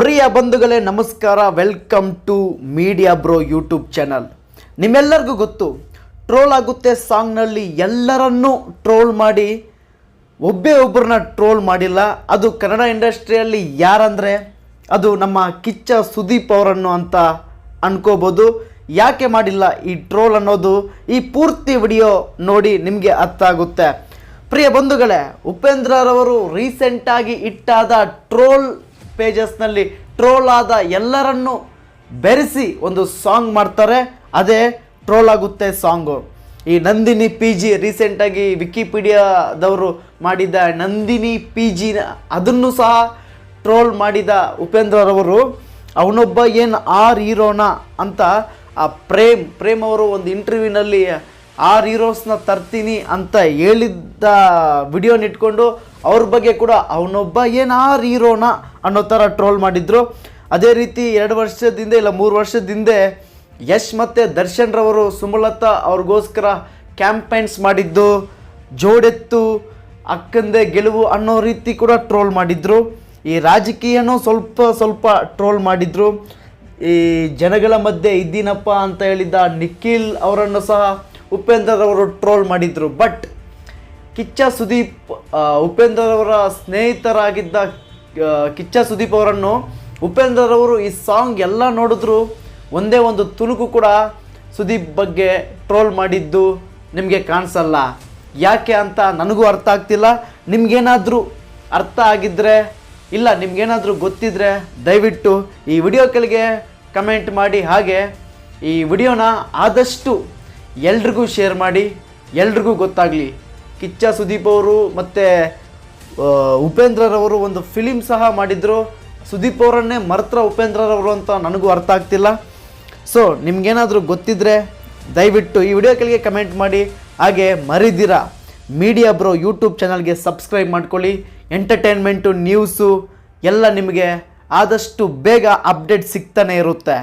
ಪ್ರಿಯ ಬಂಧುಗಳೇ, ನಮಸ್ಕಾರ. Welcome to media bro YouTube channel ನಿಮ್ಮೆಲ್ಲರಿಗೂ ಗೊತ್ತು ಟ್ರೋಲ್ ಆಗುತ್ತೆ ಸಾಂಗ್ನಲ್ಲಿ ಎಲ್ಲರನ್ನೂ ಟ್ರೋಲ್ ಮಾಡಿ, ಒಬ್ಬೇ ಒಬ್ಬರನ್ನ ಟ್ರೋಲ್ ಮಾಡಿಲ್ಲ. ಅದು ಕನ್ನಡ ಇಂಡಸ್ಟ್ರಿಯಲ್ಲಿ ಯಾರಂದರೆ, ಅದು ನಮ್ಮ ಕಿಚ್ಚ ಸುದೀಪ್ ಅವರನ್ನು ಅಂತ ಅನ್ಕೋಬೋದು. ಯಾಕೆ ಮಾಡಿಲ್ಲ ಈ ಟ್ರೋಲ್ ಅನ್ನೋದು, ಈ ಪೂರ್ತಿ ವಿಡಿಯೋ ನೋಡಿ ನಿಮಗೆ ಅರ್ಥ ಆಗುತ್ತೆ. ಪ್ರಿಯ ಬಂಧುಗಳೇ ಉಪೇಂದ್ರರವರು ರೀಸೆಂಟಾಗಿ ಇಟ್ಟಾದ ಟ್ರೋಲ್ ಪೇಜಸ್ನಲ್ಲಿ ಟ್ರೋಲ್ ಆದ ಎಲ್ಲರನ್ನು ಬೆರೆಸಿ ಒಂದು ಸಾಂಗ್ ಮಾಡ್ತಾರೆ. ಅದೇ ಟ್ರೋಲ್ ಆಗುತ್ತೆ ಸಾಂಗು ಈ ನಂದಿನಿ ಪಿ ಜಿ ರೀಸೆಂಟಾಗಿ ವಿಕಿಪೀಡಿಯಾದವರು ಮಾಡಿದ ನಂದಿನಿ ಪಿ ಜಿ ಅದನ್ನು ಸಹ ಟ್ರೋಲ್ ಮಾಡಿದ ಉಪೇಂದ್ರರವರು ಅವನೊಬ್ಬ ಏನು ಆರ್ ಹೀರೋನ ಅಂತ ಆ ಪ್ರೇಮ್ ಪ್ರೇಮ್ ಅವರು ಒಂದು ಇಂಟರ್ವ್ಯೂನಲ್ಲಿ ಆರ್ ಹೀರೋಸ್ನ ತರ್ತೀನಿ ಅಂತ ಹೇಳಿದ್ದ ವಿಡಿಯೋನ ಇಟ್ಕೊಂಡು ಅವ್ರ ಬಗ್ಗೆ ಕೂಡ ಅವನೊಬ್ಬ ಏನು ಆ ಹೀರೋನ ಅನ್ನೋ ಥರ ಟ್ರೋಲ್ ಮಾಡಿದ್ರು. ಅದೇ ರೀತಿ ಎರಡು ವರ್ಷದಿಂದ ಇಲ್ಲ ಮೂರು ವರ್ಷದಿಂದ ಯಶ್ ಮತ್ತು ದರ್ಶನ್ ರವರು ಸುಮಲತಾ ಅವ್ರಿಗೋಸ್ಕರ ಕ್ಯಾಂಪೇನ್ಸ್ ಮಾಡಿದ್ದು. ಜೋಡೆತ್ತು, ಅಕ್ಕಂದೆ ಗೆಲುವು ಅನ್ನೋ ರೀತಿ ಕೂಡ ಟ್ರೋಲ್ ಮಾಡಿದ್ರು. ಈ ರಾಜಕೀಯನೂ ಸ್ವಲ್ಪ ಸ್ವಲ್ಪ ಟ್ರೋಲ್ ಮಾಡಿದ್ರು. ಈ ಜನಗಳ ಮಧ್ಯೆ ಇದ್ದೀನಪ್ಪ ಅಂತ ಹೇಳಿದ್ದ ನಿಖಿಲ್ ಅವರನ್ನು ಸಹ ಉಪೇಂದ್ರರವರು ಟ್ರೋಲ್ ಮಾಡಿದ್ರು. ಬಟ್ ಕಿಚ್ಚ ಸುದೀಪ್ ಆ, ಉಪೇಂದ್ರರವರ ಸ್ನೇಹಿತರಾಗಿದ್ದ ಕಿಚ್ಚ ಸುದೀಪ್ ಅವರನ್ನು ಉಪೇಂದ್ರರವರು ಈ ಸಾಂಗ್ ಎಲ್ಲ ನೋಡಿದ್ರು. ಒಂದೇ ಒಂದು ತುಣುಕು ಕೂಡ ಸುದೀಪ್ ಬಗ್ಗೆ ಟ್ರೋಲ್ ಮಾಡಿದ್ದು ನಿಮಗೆ ಕಾಣಿಸಲ್ಲ. ಯಾಕೆ ಅಂತ ನನಗೂ ಅರ್ಥ ಆಗ್ತಿಲ್ಲ. ನಿಮಗೇನಾದರೂ ಅರ್ಥ ಆಗಿದ್ದರೆ ಇಲ್ಲ ನಿಮಗೇನಾದರೂ ಗೊತ್ತಿದ್ದರೆ ದಯವಿಟ್ಟು ಈ ವಿಡಿಯೋ ಕೆಳಗೆ ಕಮೆಂಟ್ ಮಾಡಿ. ಹಾಗೆ ಈ ವಿಡಿಯೋನ ಆದಷ್ಟು ಎಲ್ರಿಗೂ ಶೇರ್ ಮಾಡಿ, ಎಲ್ರಿಗೂ ಗೊತ್ತಾಗಲಿ. ಕಿಚ್ಚ ಸುದೀಪ್ ಅವರು ಮತ್ತು ಉಪೇಂದ್ರರವರು ಒಂದು ಫಿಲಿಮ್ ಸಹ ಮಾಡಿದರು. ಸುದೀಪ್ ಅವರನ್ನೇ ಮರ್ತ್ರ ಉಪೇಂದ್ರರವರು ಅಂತ ನನಗೂ ಅರ್ಥ ಆಗ್ತಿಲ್ಲ. ಸೊ ನಿಮಗೇನಾದರೂ ಗೊತ್ತಿದ್ದರೆ ದಯವಿಟ್ಟು ಈ ವಿಡಿಯೋ ಕೆಳಗೆ ಕಮೆಂಟ್ ಮಾಡಿ. ಹಾಗೆ ಮರಿದಿರ. ಮೀಡಿಯಾ ಬ್ರೋ ಯೂಟ್ಯೂಬ್ ಚಾನಲ್ಗೆ ಸಬ್ಸ್ಕ್ರೈಬ್ ಮಾಡ್ಕೊಳ್ಳಿ. ಎಂಟರ್ಟೈನ್ಮೆಂಟು ನ್ಯೂಸು ಎಲ್ಲ ನಿಮಗೆ ಆದಷ್ಟು ಬೇಗ ಅಪ್ಡೇಟ್ ಸಿಗ್ತಾನೆ ಇರುತ್ತೆ.